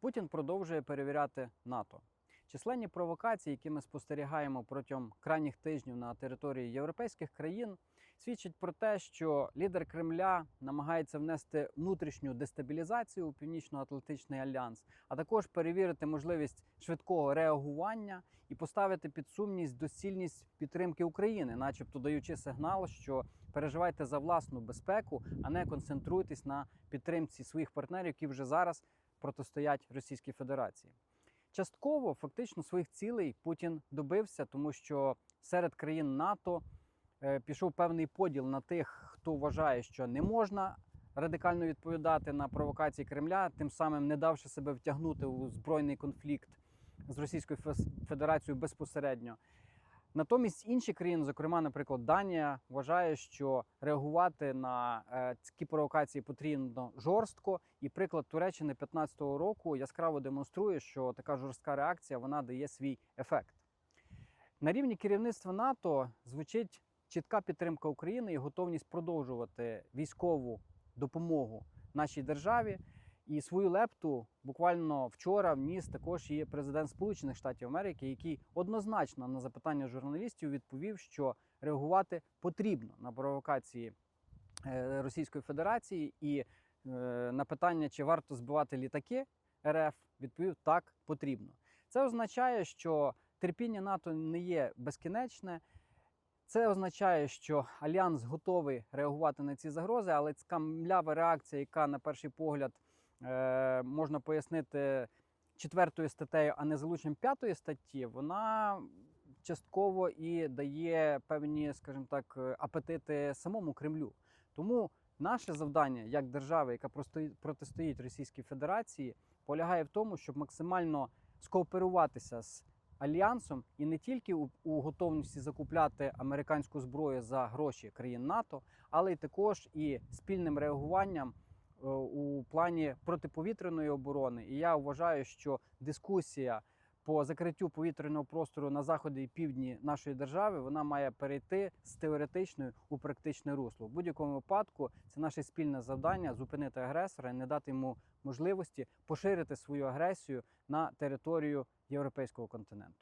Путін продовжує перевіряти НАТО. Численні провокації, які ми спостерігаємо протягом крайніх тижнів на території європейських країн, свідчать про те, що лідер Кремля намагається внести внутрішню дестабілізацію у Північно-Атлантичний альянс, а також перевірити можливість швидкого реагування і поставити під сумність доцільність підтримки України, начебто даючи сигнал, що переживайте за власну безпеку, а не концентруйтесь на підтримці своїх партнерів, які вже зараз протистоять Російській Федерації. Частково фактично своїх цілей Путін добився, тому що серед країн НАТО е, пішов певний поділ на тих, хто вважає, що не можна радикально відповідати на провокації Кремля, тим самим не давши себе втягнути у збройний конфлікт з Російською Федерацією безпосередньо. Натомість інші країни, зокрема, наприклад, Данія, вважає, що реагувати на е, такі провокації потрібно жорстко. І приклад Туреччини 2015 року яскраво демонструє, що така жорстка реакція вона дає свій ефект. На рівні керівництва НАТО звучить чітка підтримка України і готовність продовжувати військову допомогу нашій державі. І свою лепту буквально вчора вніс також і президент Сполучених Штатів Америки, який однозначно на запитання журналістів відповів, що реагувати потрібно на провокації е, Російської Федерації, і е, на питання, чи варто збивати літаки РФ, відповів так потрібно. Це означає, що терпіння НАТО не є безкінечне. Це означає, що альянс готовий реагувати на ці загрози, але ця млява реакція, яка на перший погляд е, можна пояснити четвертою статтею, а не залученням п'ятої статті, вона частково і дає певні, скажімо так, е, апетити самому Кремлю. Тому наше завдання як держави, яка протистоїть Російській Федерації, полягає в тому, щоб максимально скооперуватися з альянсом і не тільки у, готовності закупляти американську зброю за гроші країн НАТО, але й також і спільним реагуванням у плані протиповітряної оборони. І я вважаю, що дискусія по закриттю повітряного простору на заході і півдні нашої держави вона має перейти з теоретичної у практичне русло. В будь-якому випадку це наше спільне завдання зупинити агресора і не дати йому можливості поширити свою агресію на територію європейського континенту.